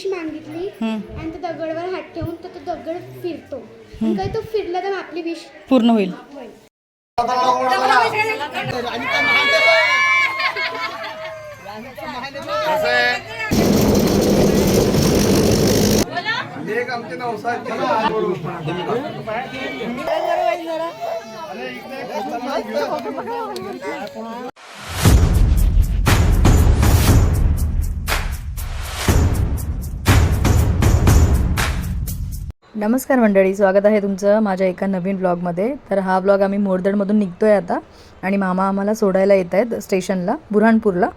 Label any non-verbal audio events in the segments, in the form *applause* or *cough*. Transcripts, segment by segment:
Wish मागितली. आणि त्या दगडवर हात ठेवून तर तो दगड फिरतो. आणि काही तो फिरला तर आपली विश पूर्ण होईल. नमस्कार मंडळी स्वागत आहे तुमचं माझ्या एका नवीन ब्लॉगमध्ये तर हा ब्लॉग आम्ही मोरदडमधून निघतो आहे आता आणि मामा आम्हाला सोडायला येत आहेत स्टेशनला बुऱ्हाणपूरला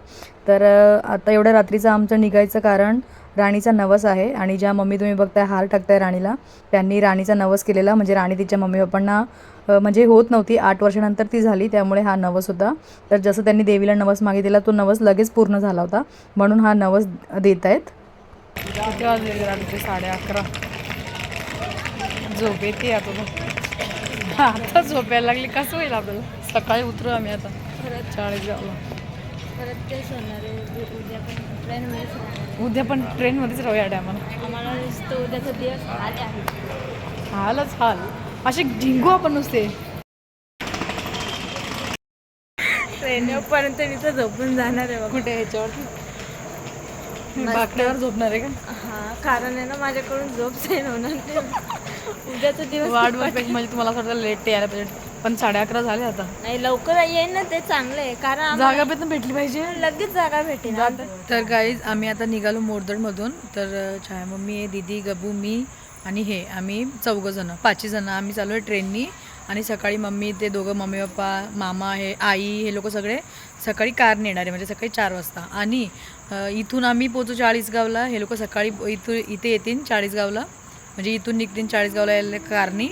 तर आता एवढ्या रात्रीचं आमचं निघायचं कारण राणीचा नवस आहे आणि ज्या मम्मी तुम्ही बघताय हार टाकताय राणीला त्यांनी राणीचा नवस केलेला. म्हणजे राणी तिच्या मम्मी पप्पांना म्हणजे होत नव्हती आठ वर्षानंतर ती झाली त्यामुळे हा नवस होता. तर जसं त्यांनी देवीला नवस मागितलेला तो नवस लगेच पूर्ण झाला होता. म्हणून हा नवस देत आहेत साडे अकरा. झोप येते आता बघ. आता झोपायला लागली. कसं होईल आपल्याला? सकाळी उतरू आम्ही आता. गावला परत तेच होणार आहे. उ- उद्या पण ट्रेनमध्येच. उद्या पण ट्रेनमध्येच राहूया टायमाला आम्हाला नुसतं उद्याचा दिवस आले आहे. हालच हाल. असे ढिंगू आपण नुसते. ट्रेनपर्यंत मी तर झोपून जाणार आहे कुठे ह्याच्यावर बाकड्यावर झोपणार आहे का? हा कारण आहे ना माझ्याकडून झोप जाईन होणार नाही. उद्याचा दिवस वाट बघ म्हणजे तुम्हाला असं वाटतं लेट यायला पाहिजे. पण साडे अकरा झाले आता. नाही लवकर येईन ना ते चांगलं आहे. कारण आम्हाला जागा पण भेटली पाहिजे. लगेच जागा भेटेल. तर गाईज आम्ही आता निघालो मोरदडमधून. तर अ, छाया मम्मी आहे दीदी गबू मी आणि हे आम्ही चौघं जण पाचही जण आम्ही चालू आहे ट्रेननी आणि सकाळी मम्मी ते दोघं मम्मी पप्पा मामा हे आई हे लोक सगळे सकाळी कारने येणार आहे म्हणजे सकाळी चार वाजता. आणि इथून आम्ही पोचू चाळीसगावला. हे लोक सकाळी इथून इथे येतील चाळीसगावला. म्हणजे इथून निघतील चाळीसगावला यायला कारनी.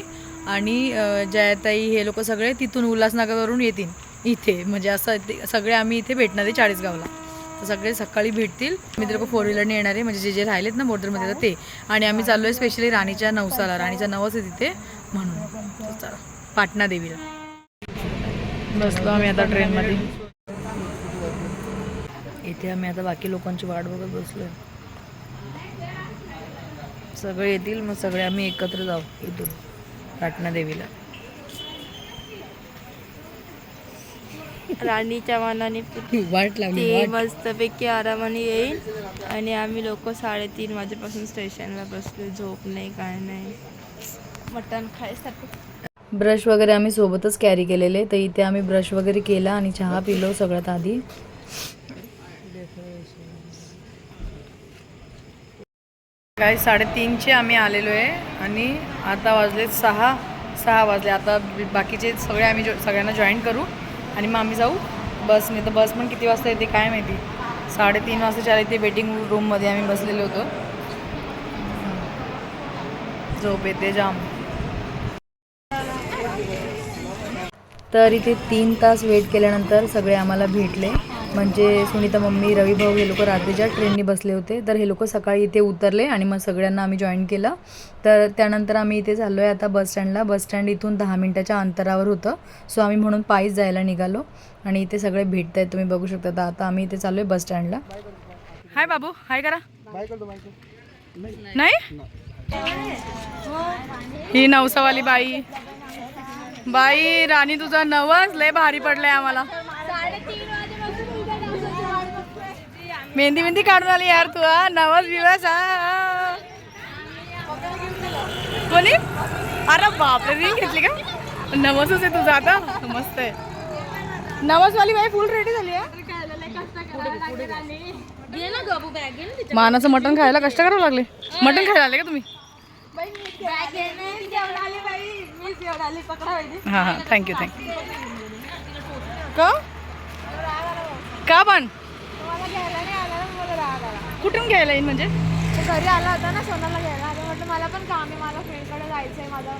आणि जयाताई हे लोक सगळे तिथून उल्हासनगरवरून येतील. इथे म्हणजे असं ते सगळे आम्ही इथे भेटणार आहे चाळीसगावला. तर सगळे सकाळी भेटतील. मी ते लोक फोर व्हीलरने येणार आहे. म्हणजे जे जे राहिलेत ना मोटरमध्ये तर ते. आणि आम्ही चाललो आहे स्पेशली राणीच्या नवसाला. राणीचा नवस आहे तिथे. म्हणून. चला. पाटणा देवीला. बसलो आम्ही आता ट्रेनमध्ये. इथे आम्ही आता बाकी लोकांची वाट बघत बसलोय. सगळे येतील मग सगळे आम्ही एकत्र जाऊ इथून पाटणा देवीला. राणीच्या मनाने *laughs* वाट लागली मस्तपैकी आरामाने येईल. आणि आम्ही लोक साडेतीन वाजेपासून स्टेशनला बसलो झोप नाही काय नाही. मटण खायसाठी ब्रश वगैरे आम्ही सोबतच कॅरी केलेले. तर इथे आम्ही ब्रश वगैरे केला आणि चहा पिलो सगळ्यात आधी. काय साडेतीनचे आम्ही आलेलो आहे आणि आता वाजले सहा सहा वाजले. आता बाकीचे सगळे आम्ही जॉ सगळ्यांना जॉईन करू आणि मग आम्ही जाऊ बसने. तर बस पण किती वाजता येते काय माहिती? साडेतीन वाजता इथे वेटिंग रूममध्ये आम्ही बसलेलो होतो. झोप येते जाम. तर इथे तीन तास वेट केल्यानंतर सगळे आम्हाला भेटले. म्हणजे सुनीता मम्मी रवी भाऊ हे लोक रात्रीच्या ट्रेननी बसले होते. तर हे लोक सकाळी इथे उतरले आणि मग सगळ्यांना आम्ही जॉईन केलं. तर त्यानंतर आम्ही इथे चाललो आहे आता बस स्टँडला बस स्टँड इथून दहा मिनटाच्या अंतरावर होतं. सो आम्ही म्हणून पायीच जायला निघालो. आणि इथे सगळे भेटत आहेत तुम्ही बघू शकता. तर आता आम्ही इथे चाललो आहे बस स्टँडला हाय बाबू. हाय करा. नाही? ही नवसावाली बाई. बाई राणी तुझा नवस लय भारी पडलाय आम्हाला. मेहंदी मेहंदी काढून आली यार तू नवस दिवस कोणी? अरे बापरे रिंग घेतली का? नवसच आहे तुझा आता. मस्त आहे. नवसवाली बाई फुल रेडी झाली आहे मानाचं मटण खायला कष्ट करावं लागले. मटण खायला आले का तुम्ही? हां हां. थँक्यू थँक्यू का? का पण? कुठून घ्यायला येईल म्हणजे? घरी आला होता ना सोनाला घ्यायला. आता म्हटलं मला पण काम आहे माझ्या फ्रेंडकडे जायचं आहे माझा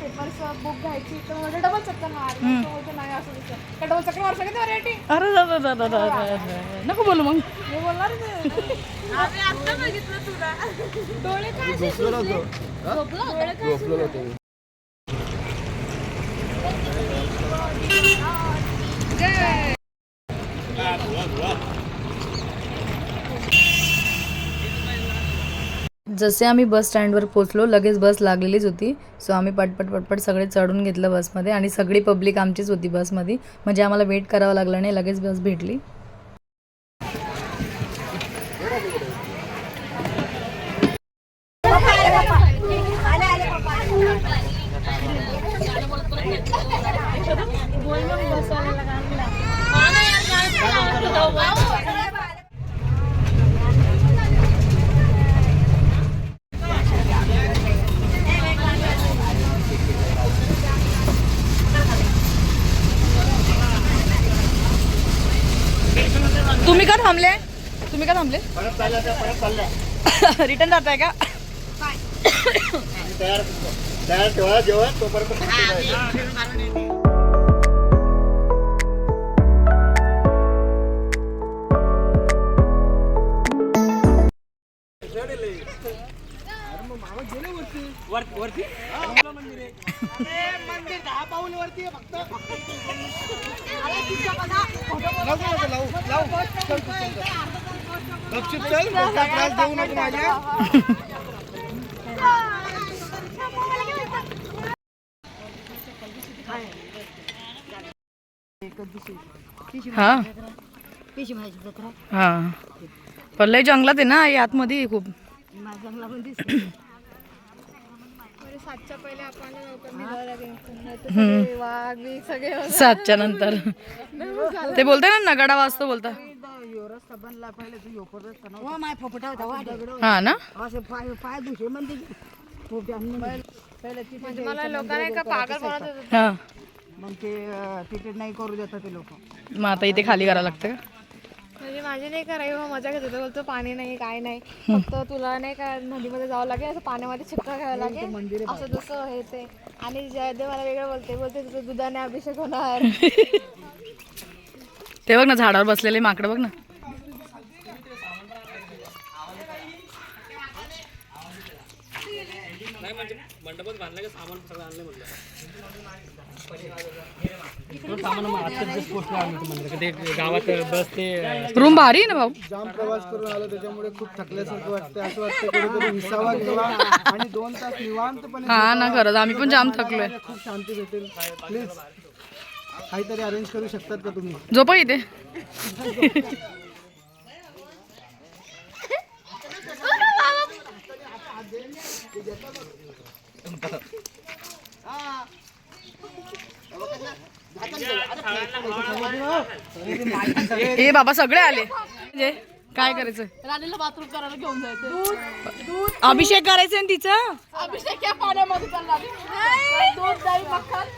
पेपर्स बुक घ्यायची. तर म्हटलं डबल चक्कर मार. नाही असं का डबल चक्कर मारसा किती व्हरायटी अरे जा, जा, जा. नको बोलू मग. मी बोलणार आता बघितलं तुला. डोळे काय सुजले? डोळे काय सुजले? जसे आम्ही बस स्टँडवर पोचलो लगेच बस लागलेलीच होती. सो आम्ही पटपट पटपट सगळे चढून घेतलं बसमध्ये आणि सगळी पब्लिक आमचीच होती बसमध्ये. म्हणजे आम्हाला वेट करावं लागलं नाही लगेच बस भेटली तुम्ही का थांबले? तुम्ही का थांबले? रिटर्न जाताय का? तयार तयार ठेवा जेवण तोपर्यंत त्रास देऊ नको माझ्या. हा हा. पण लय जंगलात आहे ना हे आतमध्ये खूप सातच्या पहिले आपण लवकर निघावं लागेल. हा ना? म्हणजे मला लोकांना का पागल बनवत होते. हा. मग ते तिकीट नाही करू देतात ते लोक. मग आता इथे खाली करावं लागतं का? म्हणजे माझी नाही का रवी मजा घेत. होतो बोलतो पाणी नाही काय नाही. फक्त तुला नाही का नदीमध्ये जावं लागेल असं पाण्यामध्ये चिक्का घ्यावं लागेल. असं जसं हे ते. आणि जयदेव मला वेगळं बोलते बोलते तुझं दुधाने अभिषेक होणार. *laughs* ते बघ ना झाडावर बसलेले माकडं बघ ना. गावात बस ते रूम भारी आहे ना भाऊ? जाम प्रवास करून आलो त्याच्यामुळे खूप थकल्यासारखं वाटतं असं वाटतं कुठेतरी विसावा घ्यावा आणि दोन तास निवांतपणे हा ना खरंच. आम्ही पण जाम थकलोय. खूप शांती भेटेल. प्लीज काहीतरी अरेंज करू शकतात का तुम्ही? झोपा इथे. *laughs* *laughs* ए बाबा सगळे आले. म्हणजे काय करायचं? राणीला बाथरूम करायला घेऊन जायचं अभिषेक करायचं ना तिचं? अभिषेक या पाण्यामध्ये करणार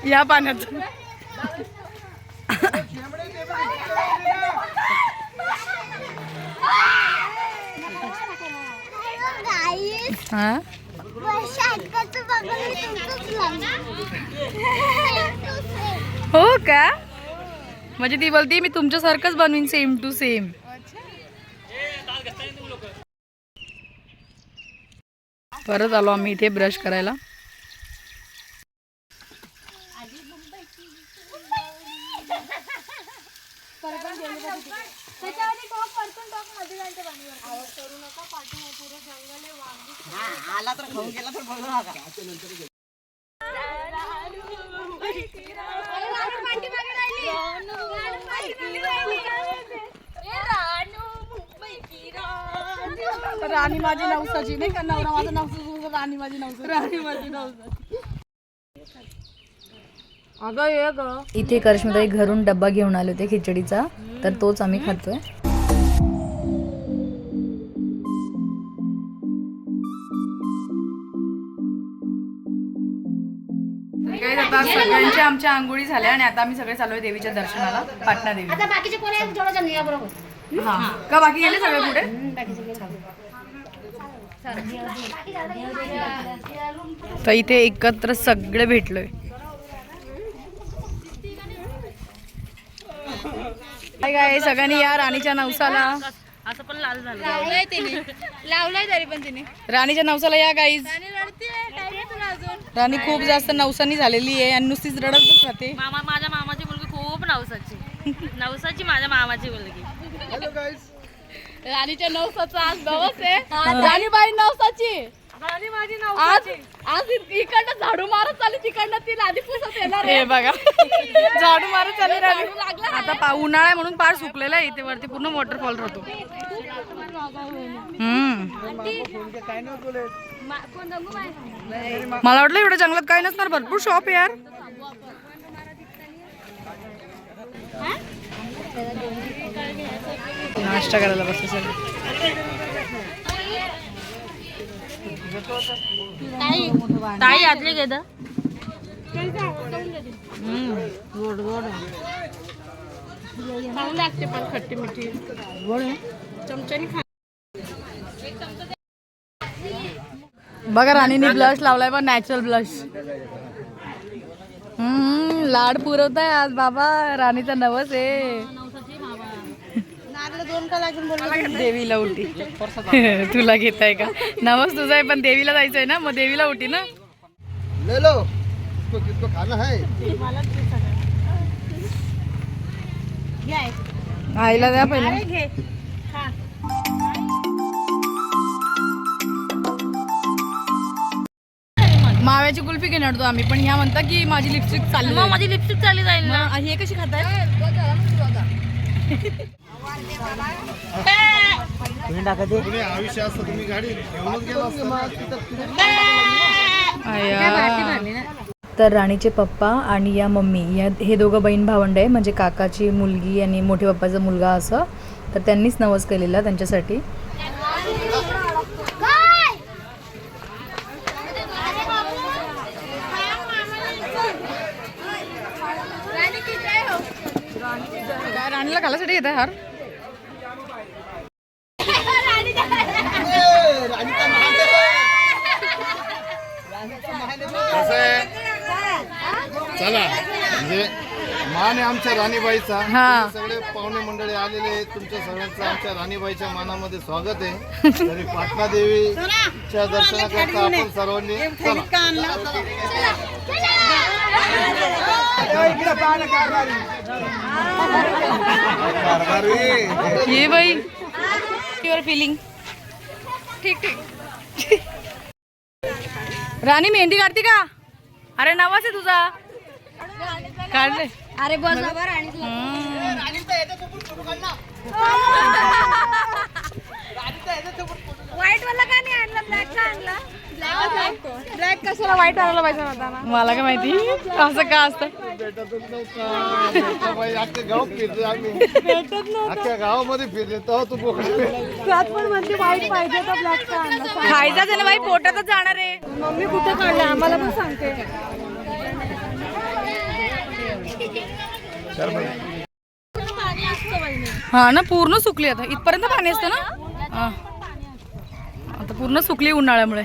या पाण्यात. हा? हो का? म्हणजे ती बोलते मी तुमच्यासारखंच बनवीन सेम टू सेम परत आलो आम्ही इथे ब्रश करायला. राणी माझी नवसाची नाही का? नवरा माझा नवसा राणी माझी नवसा राणी माझी नवसाची. अगं ये ग. इथे करश्मीताई घरून डब्बा घेऊन आले होते खिचडीचा तर तोच आम्ही खातोय. सगळ्यांच्या आमच्या आंघोळी झाल्या आणि आता आम्ही सगळे चालू देवीच्या दर्शनाला पाटणा देवी आता बाकीचे कोण आहे जोडायचं नाही बरोबर. हा? का बाकी गेले सगळे पुढे? तर इथे एकत्र सगळे भेटलोय. काय काय सगळ्यांनी या राणीच्या नवसाला. असं पण लाल झालं. लावलंय तिने. लावलंय तरी पण तिने. राणीच्या नवसाला या गाईज आणि रडतीये. टाइम आहे तुला अजून. राणी खूप जास्त नवसानी झालेली आहे आणि नुसतीच रडतच राहते. मामा माझ्या मामाची मुलगी खूप नवसाची. नवसाची माझ्या मामाची मुलगी. हॅलो गाईज राणीच्या नवसाचा आज नवस आहे. राणीबाई नवसाची. आणि माझी आज आज इकडनं झाडू मारत चालली तिकडनं ती लादी पुसत येणार हे बघा. झाडू मारत चालू राहिली आता पा उन्हाळा म्हणून पार सुकलेला आहे इथे वरती. पूर्ण वॉटरफॉल राहतो. मला वाटलं एवढं जंगलात काही नसणार. भरपूर शॉप आहे यार. नाश्ता करायला बसले सगळे. ताई आतली घेत लागते पण खट्टी मिठी चमच्यानी खा बघा राणीने ब्लश लावलाय पण नॅचरल ब्लश हम्म लाड पुरवताय आज बाबा राणीचा नवस आहे. देवीला उठी तुला घेताय का? नवस तुझा आहे पण देवीला जायचंय ना मग देवीला उठी ना. इसको किसको खाना है आईला द्या पहिले. माव्याची कुल्फी घेणार होतो आम्ही पण ह्या म्हणता की माझी लिपस्टिक चालली मग माझी लिपस्टिक चालली जाईल ना. हे कशी खाताय? आयुष्य असतं तुम्ही गाडी घेऊनच गेला तर राणीचे पप्पा आणि या मम्मी या हे दोघं बहीण भावंड आहे म्हणजे काकाची मुलगी आणि मोठे पप्पाचा मुलगा असं. तर त्यांनीच नवस केलेला त्यांच्यासाठी. काय राणीला खाल्यासाठी येत हार. चला. म्हणजे मान आहे आमच्या राणीबाईचा. हा. तुम्ही सगळे पाहुणे मंडळी आलेले आहेत. तुमच्या सगळ्यांचं आमच्या राणीबाईच्या मानामध्ये स्वागत आहे. तरी पाटणा देवीच्या दर्शनाकरता आपण सर्वांनी चला. ये बाई. युअर फिलिंग ठीक ठीक. राणी मेहंदी काढते का? अरे नवाच आहे तुझा. काढले. अरे बस बाबा राणी व्हाईट वाला का नाही आणला? ब्लॅक का आणला? ब्लॅक कशाला आणायला पाहिजे होता ना? मला काय माहिती? असं का असतं? गावामध्ये फिरले तू बोकडे त्यात पण म्हणते वाईट पाहिजे तर ब्लॅक का आणला? खायचा ना बाई पोटातच जाणार आहे. मम्मी कुठे काढला? आम्हाला पण सांगते. हा ना पूर्ण सुकली आता. इथपर्यंत पाणी असतं ना? आता पूर्ण सुकली उन्हाळ्यामुळे.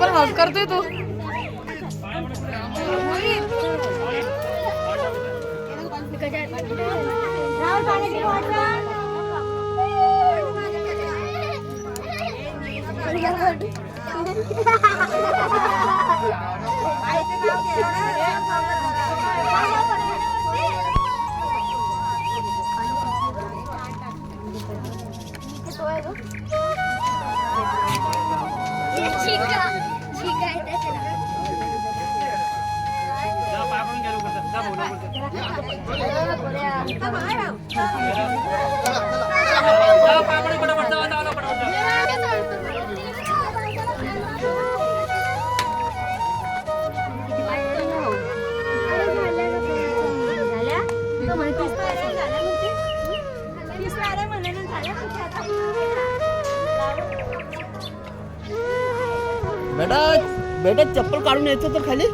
पण हात करतोय तो. बेटा चप्पल काढून यायचं तर खाली.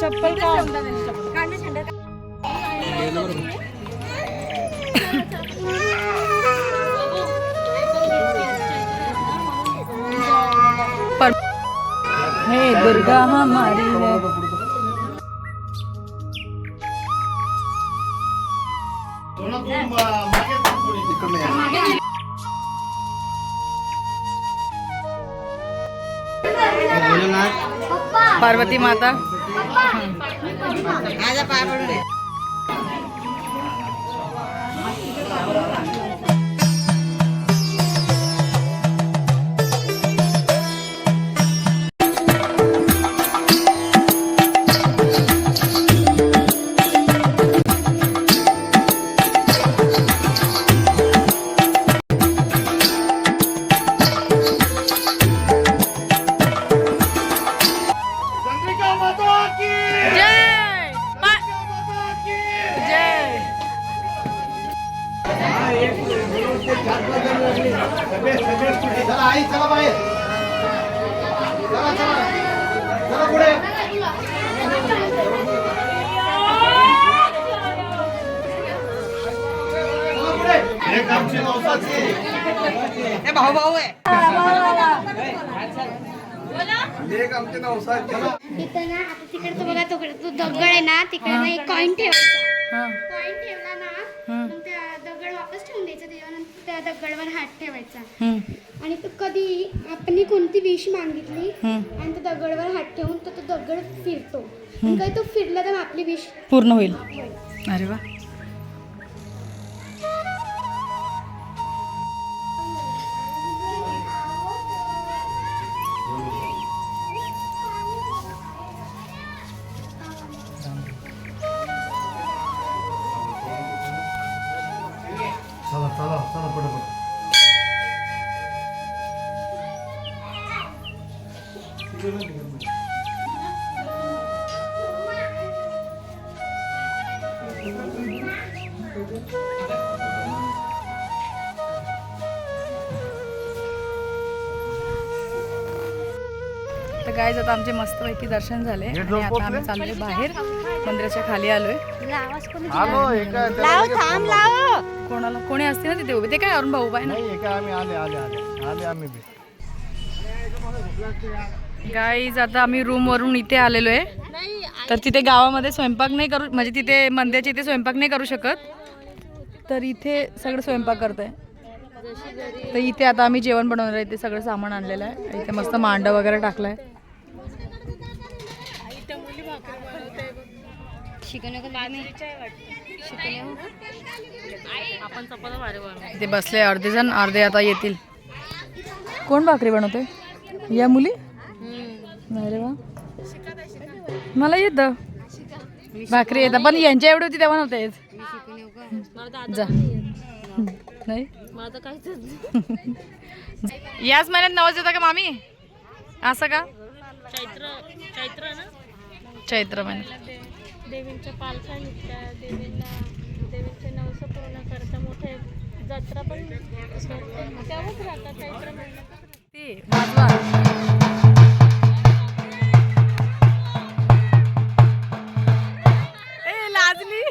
चप्पल का? पर हे दुर्गा हमारी है। पार्वती माता. ना आता तिकडचं बघा तो तो दगड आहे ना तिकडे ना एक कॉईन ठेवायचा. कॉईन ठेवला ना मग त्या दगड वापस ठेवून द्यायचा त्याच्यानंतर त्या दगडवर हात ठेवायचा. आणि तो कधी आपण कोणती विश मागितली आणि त्या दगडवर हात ठेवून तर तो दगड फिरतो. काही तो फिरला तर आपली विश पूर्ण होईल. अरे वा. तर काय आता आमचे मस्तपैकी दर्शन झाले आणि आता आम्ही चाललोय बाहेर. मंदिराच्या खाली आलोय. कोणाला कोणी असते ना तिथे उभे? ते काय अरुण भाऊ बाय ना? नाही एका आम्ही आले आले आले. आले आम्ही बी. गाईज आता आम्ही रूम वरून इथे आलेलो आहे. तर तिथे गावामध्ये स्वयंपाक नाही करू म्हणजे तिथे मंदिराच्या इथे स्वयंपाक नाही करू शकत. तर इथे सगळं स्वयंपाक करत आहे तर इथे आता आम्ही जेवण बनवणार आहे. इथे सगळं सामान आणलेलं आहे. इथे मस्त मांड वगैरे टाकलाय. इथे बसले अर्धे जण अर्धे आता येतील. कोण भाकरी बनवते या मुली? अरे वा. मला येतं. भाकरी येतं पण यांच्या एवढी होती तेव्हा नव्हतं येत. जा. नाही *laughs* याच महिन्यात नवस येतं का मामी? असं का? चैत्र महिन्यात देवींच्या पालख्या निघत्या देवींना देवींचे नवस पूर्ण करता मोठे जत्रा पण तेव्हाच राहतात चैत्र महिन्यात लाजली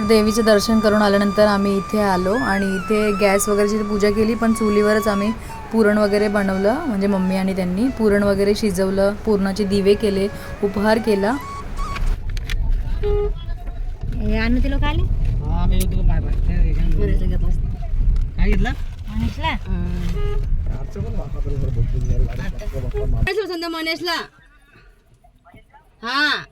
देवीचं दर्शन करून आल्यानंतर आम्ही इथे आलो आणि इथे गॅस वगैरेची पूजा केली पण चुलीवरच आम्ही पुरण वगैरे बनवलं. म्हणजे मम्मी आणि त्यांनी पुरण वगैरे शिजवलं पुरणाचे दिवे केले उपहार केला. हा मनेशला हा.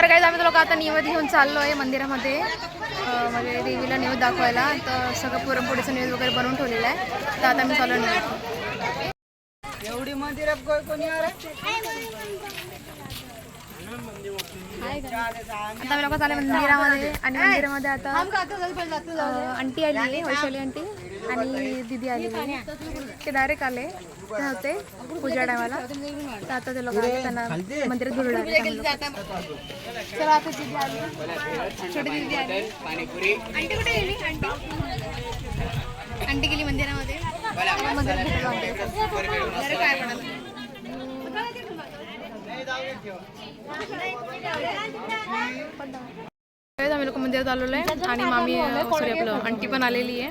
तर काही आम्ही लोक आता निवेद घेऊन चाललो आहे मंदिरामध्ये म्हणजे देवीला निवेद दाखवायला. तर सगळं पुरणपोळीचं निवेद वगैरे बनवून ठेवलेलं आहे. तर आता मी चालू निवेद एवढी मंदिरात कोणी आता मी लोक चालले मंदिरामध्ये. आणि मंदिरामध्ये आता आंटी आली आहे वैशाली आंटी. आणि दिदी आली ते डायरेक्ट आले ते होते पूजा टायमाला तर आता ते लोक आले त्यांना मंदिरात बोलू चला आता दिदी आली. छोटी दिदी आली. आंटी कुठे गेली? आंटी? गेली मंदिरामध्ये. मंदिरात काय म्हणाल? आम्ही लोक मंदिरात आलेलो आहे. आणि मामी सॉरी आपलं आंटी पण आलेली आहे.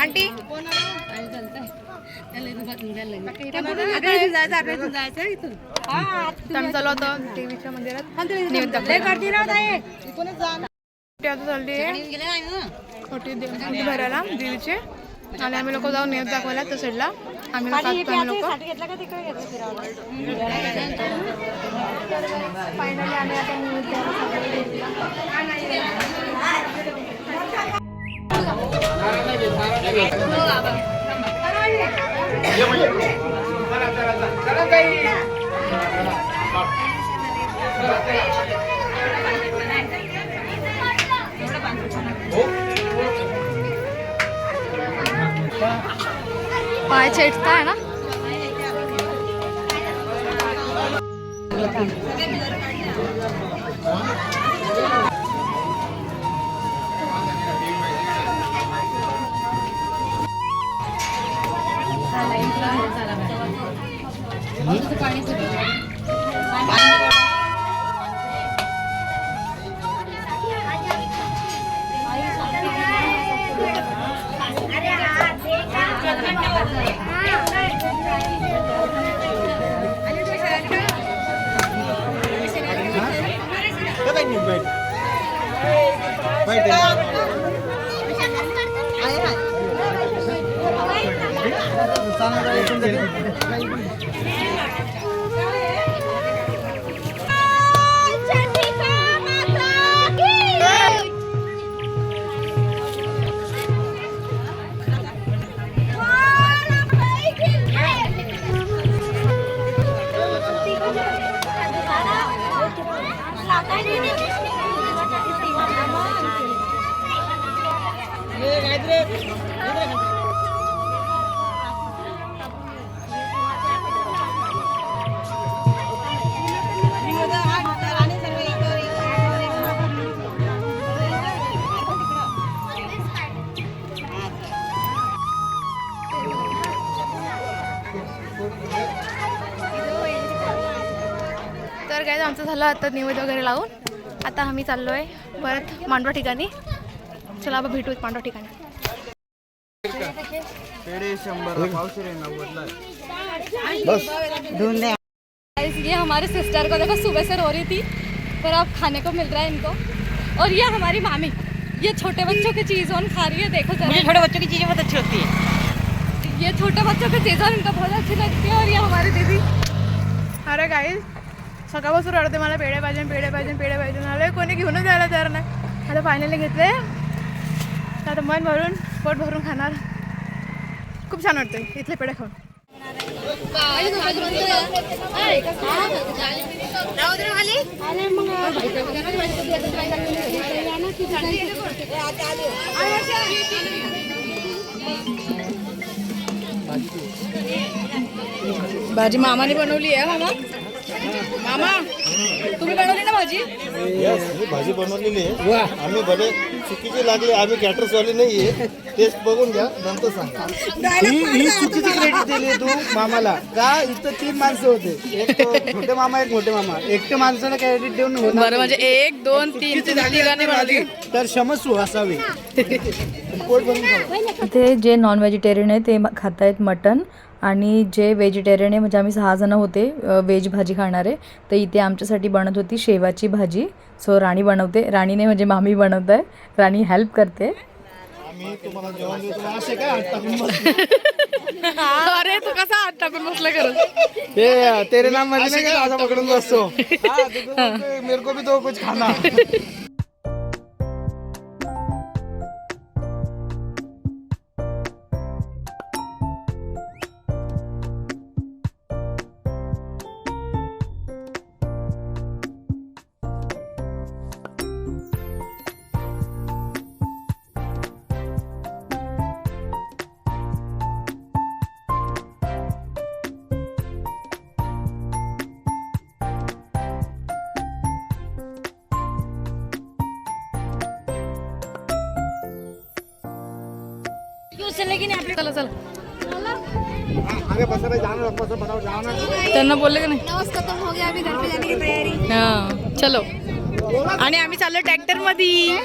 आंटी? तर आम्ही चालू होतो देवीच्या मंदिरात. आता चालली आहे. भरायला देवीचे. आणि आम्ही लोक जाऊन निवेद दाखवायला त्या साईडला आम्ही लोक फायनली आम्ही आता पाय चेटता है ना? पाणी Right there. तर काय आमचं झालं आता निवेद वगैरे लावून. आता आम्ही चाललो आहे परत मांडवा ठिकाणी. चला आपण भेटूत मांडवा ठिकाणी. पेढे शंभर पावशे नव्वदला Guys, ये हमारी सिस्टर को देखो सुबह से रो रही थी पर अब खाने को मिल रहा है इनको। और ये हमारी मामी ये छोटे बच्चों की चीज ऑन खा रही है देखो जरा। छोटे बच्चों की चीजें बहुत अच्छी होती है। ये छोटे बच्चों की चीज ऑन इनको बहुत अच्छी लगती है और ये हमारी दीदी। अरे काही सकाळपासून रडते मला पेढे पाहिजे पेढे पाहिजे पेढे पाहिजे मला कोणी घेऊनच द्यायला तयार नाही. आता फायनली घेतले. आता मन भरून पोट भरून खाणार. खूप छान वाटतंय. इथले पेढे खाऊन. भाजी मामाने बनवली आहे मामा. मामा तुम्ही बनवली ना भाजी? Yes, ही भाजी बनवलेली आहे. आम्ही भले चुकीची लागली आम्ही कॅटर्स वाले नाहीये. टेस्ट बघून घ्या नंतर सांगा. ही ही चुकीची क्रेडिट दिली तू मामाला. का? इथं तीन माणसं होते. एक तो छोटे मामा एक मोठे मामा. एकटे माणसाला क्रेडिट देऊन होणार बरं म्हणजे एक दोन तीन तिघांनी बनवली. तर क्षमस्व असावी. *laughs* पोट भरून खावा. इथे जे नॉन व्हेजिटेरियन आहे ते खात आहेत मटन आणि जे व्हेजिटेरियन आहे म्हणजे आम्ही सहा जण होते व्हेज भाजी खाणारे तर इथे आमच्यासाठी बनत होती शेवाची भाजी. सो राणी बनवते. राणीने म्हणजे मामी बनवत आहे राणी हेल्प करते. आम्ही तुम्हाला जेवण देतो असे काय हात टाकून बसले? *laughs* अरे तू कसा हात टाकून बसला करत ते तेरे नाम असं पकडून बसतो? हा, तो तो बोलतोय, मेरे को भी तो कुछ खाना. चला चला त्यांना बोलले का नाही नमस खत्म हो गया अभी घर पे जाने की तैयारी हा चलो आणि आम्ही चाललो ट्रॅक्टरमध्ये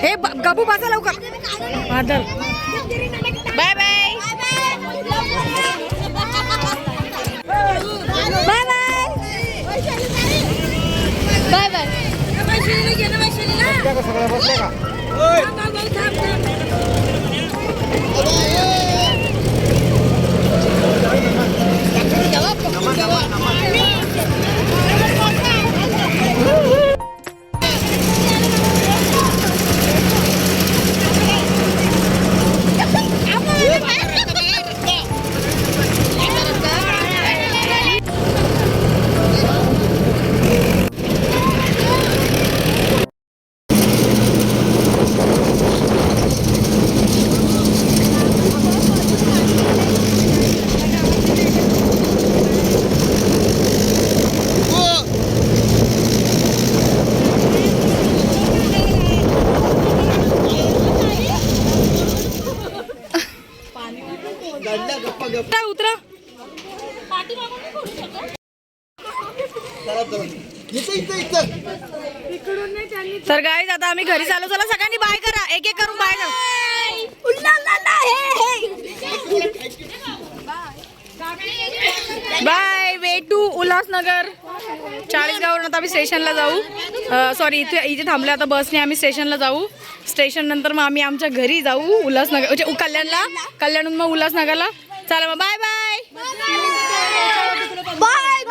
हे गबू बसा लवकर बाय बाय. सगळ्या बसले का उतरा उतरा इथं इथं इथं तर गाईज आता आम्ही घरी चालू चला सगळ्यांनी बाय करा एक एक करून बाय करा बाय वे टू उल्हासनगर. चाळीसगाववरून आता आम्ही स्टेशनला जाऊ. सॉरी इथे इथे थांबले आता बसने आम्ही स्टेशनला जाऊ. स्टेशन नंतर मग आम्ही आमच्या घरी जाऊ उल्हासनगर म्हणजे उ- कल्याणला. कल्याणहून मग उल्हासनगरला. चला मग बाय बाय बाय